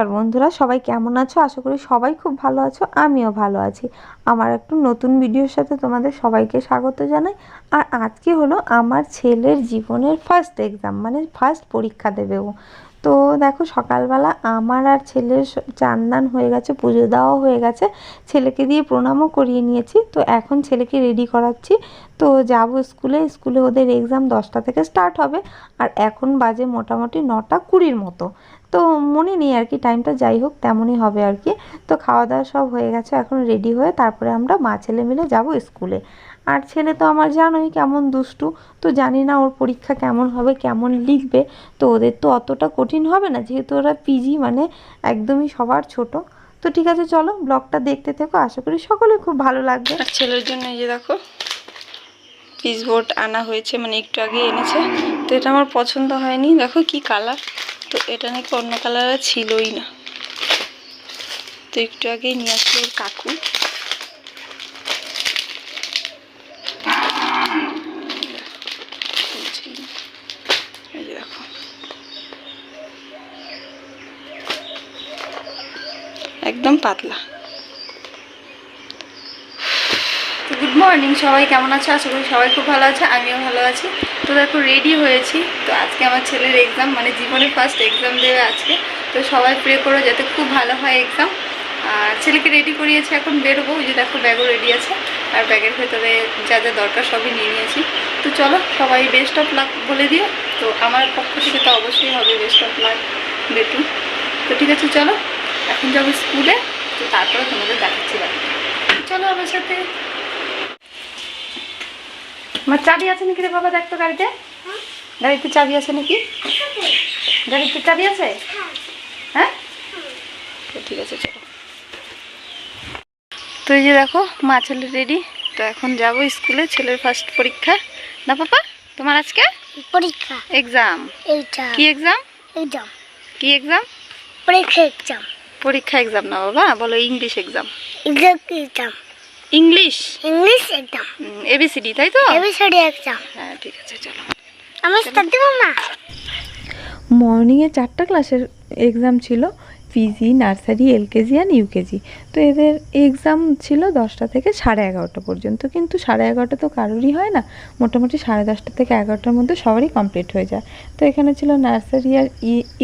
নমস্কার বন্ধুরা, সবাই কেমন আছো? আশা করি সবাই খুব ভালো আছো, আমিও ভালো আছি। আমার একটু নতুন ভিডিওর সাথে তোমাদের সবাইকে স্বাগত জানাই। আর আজকে হলো আমার ছেলের জীবনের ফার্স্ট এক্সাম মানে ফার্স্ট পরীক্ষা দেবে ও। তো দেখো, সকালবেলা আমার আর ছেলের স- চান দান হয়ে গেছে, পুজো দেওয়াও হয়ে গেছে। ছেলেকে দিয়ে প্রণামও করিয়ে নিয়েছি। তো এখন ছেলেকে রেডি করাচ্ছি। তো যাব স্কুলে স্কুলে ওদের এক্সাম দশটা থেকে স্টার্ট হবে। আর এখন বাজে মোটামুটি নটা কুড়ির মতো। তো মনে নেই আর কি টাইমটা যাই হোক তেমনই হবে আর কি। তো খাওয়া দাওয়া সব হয়ে গেছে, এখন রেডি হয়ে তারপরে আমরা মা ছেলে মিলে যাব স্কুলে আর ছেলে তো আমার জানোই কেমন দুষ্টু, তো জানি না ওর পরীক্ষা কেমন হবে, কেমন লিখবে। তো ওদের তো অতটা কঠিন হবে না, যেহেতু ওরা পিজি মানে একদমই সবার ছোট। তো ঠিক আছে, চলো ব্লগটা দেখতে থেকো, আশা করি সকলে খুব ভালো লাগবে। আর ছেলের জন্য এই যে দেখো পিস বোর্ড আনা হয়েছে মানে একটু আগে এনেছে। তো এটা আমার পছন্দ হয়নি, দেখো কি কালার তো এটা নাকি অন্য কালার ছিলই না। তো একটু আগেই নিয়ে আসলো কাকু। একদম পাতলা তো গুড মর্নিং সবাই কেমন আছে? আশা করি সবাই খুব ভালো আছে, আমিও ভালো আছি। তো দেখো রেডি হয়েছি। তো আজকে আমার ছেলের এক্সাম মানে জীবনে ফার্স্ট এক্সাম দেবে আজকে। তো সবাই প্রে করো যাতে খুব ভালো হয় এক্সাম আর ছেলেকে রেডি করিয়েছি, এখন বেরোবো। ওই যে দেখো ব্যাগও রেডি আছে। আর ব্যাগের ভেতরে যা যা দরকার সবই নিয়ে নিয়েছি। তো চলো, সবাই বেস্ট অফ লাক বলে দিও। তো আমার পক্ষ থেকে তো অবশ্যই হবে বেস্ট অফ লাক বেটু তো ঠিক আছে, চলো। এখন যাব স্কুলে তো তারপরে তোমাদের দেখাচ্ছি চলো আমার সাথে। আমার চাবি আছে নাকি রে বাবা? দেখতো গাড়িতে। গাড়িতে চাবি আছে নাকি? গাড়িতে চাবি আছে? হ্যাঁ। ঠিক আছে চলো। তো এই যে দেখো মা ছেলে রেডি তো এখন যাব স্কুলে ছেলের ফার্স্ট পরীক্ষা। না পাপা? তোমার আজকে? পরীক্ষা। এক্সাম এইটা। কি এক্সাম এক্সাম কি এক্সাম পরীক্ষা এক্সাম পরীক্ষা এক্সাম না বাবা বলো English exam exam exam English English exam A B C D তাই তো এবিসিডি এক্সাম হ্যাঁ ঠিক আছে চলো। আমি স্টার্ট দেবো মা মর্নিংয়ে চারটা ক্লাসের এক্সাম ছিল PG nursery LKG and UKG তো এদের এক্সাম ছিল দশটা থেকে সাড়ে এগারোটা পর্যন্ত কিন্তু সাড়ে এগারোটা তো কারোরই হয় না। মোটামুটি সাড়ে দশটা থেকে এগারোটার মধ্যে সবারই কমপ্লিট হয়ে যায়। তো এখানে ছিল নার্সারি আর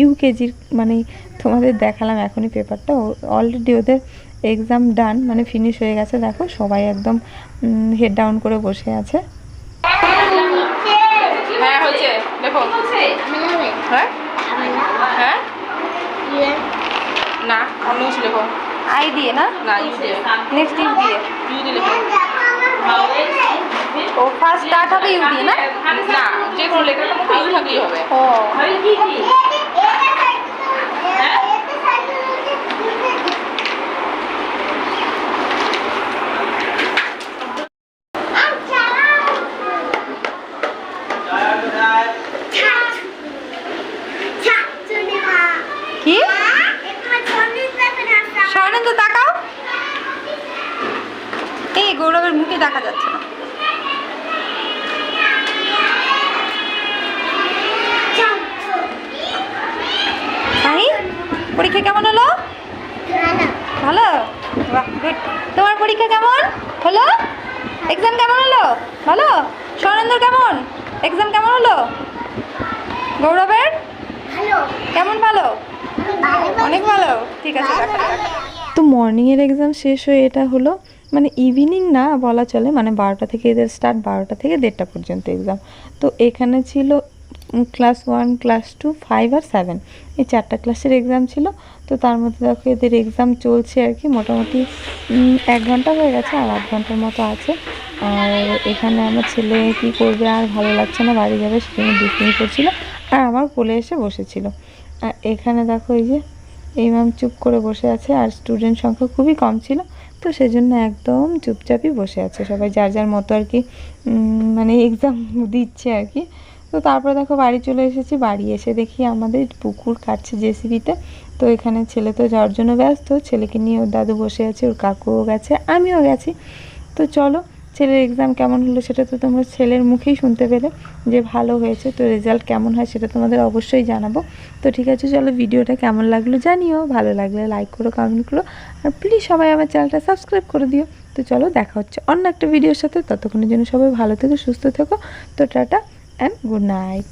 ইউকেজির মানে তোমাদের দেখালাম এখনই পেপারটা অলরেডি ওদের এক্সাম ডান মানে ফিনিশ হয়ে গেছে দেখো সবাই একদম হেড ডাউন করে বসে আছে। হ্যাঁ হ্যাঁ? হ্যাঁ? না অন্য কিছু লেখো। আই দিয়ে না? না নেক্সট ইউ দিয়ে। ইউ দিয়ে লেখো। ও ফার্স্ট স্টার্ট হবে ইউ দিয়ে না? না যে কোনো লেখার মধ্যে ইউ থাকলেই হবে। ও। স্বর্ণেন্দু তাকাও। এই গৌরবের মুখে দেখা যাচ্ছে না। পরীক্ষা কেমন হলো? ভালো? বাহ গুড তোমার পরীক্ষা কেমন হলো? এক্সাম কেমন হলো? ভালো? স্বর্ণেন্দুর কেমন? এক্সাম কেমন হলো? গৌরবের? কেমন ভালো? অনেক ভালো। ঠিক আছে। তো মর্নিংয়ের এক্সাম শেষ হয়ে এটা হলো মানে ইভিনিং না বলা চলে মানে বারোটা থেকে এদের স্টার্ট বারোটা থেকে দেড়টা পর্যন্ত এক্সাম তো এখানে ছিল class one class two five আর সেভেন এই চারটা ক্লাসের এক্সাম ছিল, তো তার মধ্যে দেখো এদের এক্সাম চলছে আর কি, মোটামুটি এক ঘণ্টা হয়ে গেছে আর আধ ঘণ্টার মতো আছে। আর এখানে আমার ছেলে কি করবে আর ভালো লাগছে না, বাড়ি যাবে সেখানে দুষ্টুমি করছিল, আর আমার কোলে এসে বসেছিল। আর এখানে দেখো এই যে এই ম্যাম চুপ করে বসে আছে আর স্টুডেন্ট সংখ্যা খুবই কম ছিল, তো সেজন্য একদম চুপচাপই বসে আছে। সবাই যার যার মতো আর কি মানে এক্সাম দিচ্ছে আর কি। তো তারপর দেখো বাড়ি চলে এসেছি, বাড়ি এসে দেখি আমাদের পুকুর কাটছে জেসিবিতে তো এখানে ছেলে তো যাওয়ার জন্য ব্যস্ত, ছেলেকে নিয়ে ওর দাদু বসে আছে, ওর কাকুও গেছে, আমিও গেছি। তো চলো ছেলের এক্সাম কেমন হলো সেটা তো তোমরা ছেলের মুখেই শুনতে পেলে। যে ভালো হয়েছে, তো রেজাল্ট কেমন হয় সেটা তোমাদের অবশ্যই জানাব। তো ঠিক আছে, চলো ভিডিওটা কেমন লাগল জানিও। ভালো লাগলে লাইক করো কমেন্ট করো। আর প্লিজ সবাই আমার চ্যানেলটা সাবস্ক্রাইব করে দিও। তো চলো দেখা হচ্ছে অন্য একটা ভিডিওর সাথে। ততক্ষণের জন্য সবাই ভালো থেকো, সুস্থ থেকো। তো টাটা অ্যান্ড গুড নাইট